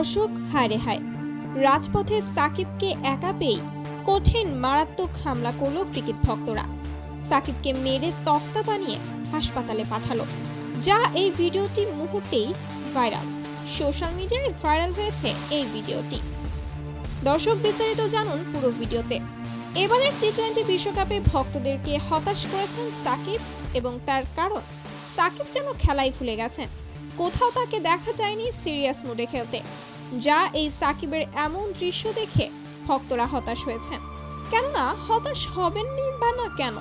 দর্শক, হায় রে হায়। রাজপথে সাকিবকে একা পেয়েই কঠিন, মারাত্মক হামলা করল ক্রিকেট ভক্তরা। সাকিবকে মেরে তক্তা বানিয়ে হাসপাতালে পাঠালো, যা এই ভিডিওটি মুহূর্তেই ভাইরাল। সোশ্যাল মিডিয়ায় ভাইরাল হয়েছে এই ভিডিওটি। দর্শক, বিস্তারিত জানুন পুরো ভিডিওতে। এবারের টি টোয়েন্টি বিশ্বকাপে ভক্তদেরকে হতাশ করেছেন সাকিব এবং তার কারণ, সাকিব যেন খেলাই ভুলে গেছেন। কোথাও তাকে দেখা যায়নি সিরিয়াস মুডে খেলতে, যা এই সাকিবের এমন দৃশ্য দেখে ভক্তরা হতাশ হয়েছেন। কেননা হতাশ হবেননি বা না কেন?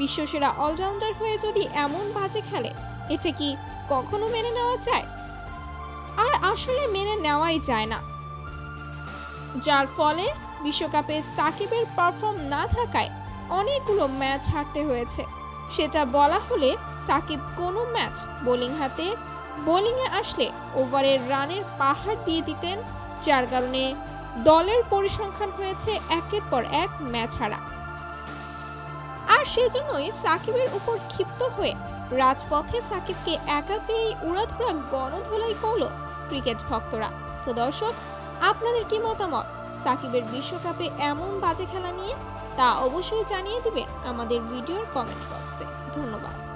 বিশ্বসেরা অলরাউন্ডার হয়ে যদি এমন বাজে খেলে, এটা কি কখনো মেনে নেওয়া যায়? আর আসলে মেনে নেওয়াই যায় না। যার ফলে বিশ্বকাপে সাকিবের পারফর্ম না থাকায় অনেকগুলো ম্যাচ হারতে হয়েছে। সেটা বলা হলে সাকিব কোনো ম্যাচ বোলিং হাতে বোলিংয়ে আসলে ওভারের রানের পাহাড় দিয়ে দিতেন, যার কারণে দলের পরিসংখ্যান হয়েছে একের পর এক ম্যাচ হারা। আর সেজন্যই সাকিবের উপর ক্ষিপ্ত হয়ে রাজপথে সাকিবকে একা পেয়েই উড়াধুরা গণধোলাই করল ক্রিকেট ভক্তরা। তো দর্শক, আপনাদের কি মতামত? সাকিবের বিশ্বকাপে এমন বাজে খেলা নিয়ে? তা অবশ্যই জানিয়ে দিবেন আমাদের ভিডিওর কমেন্ট বক্সে। ধন্যবাদ।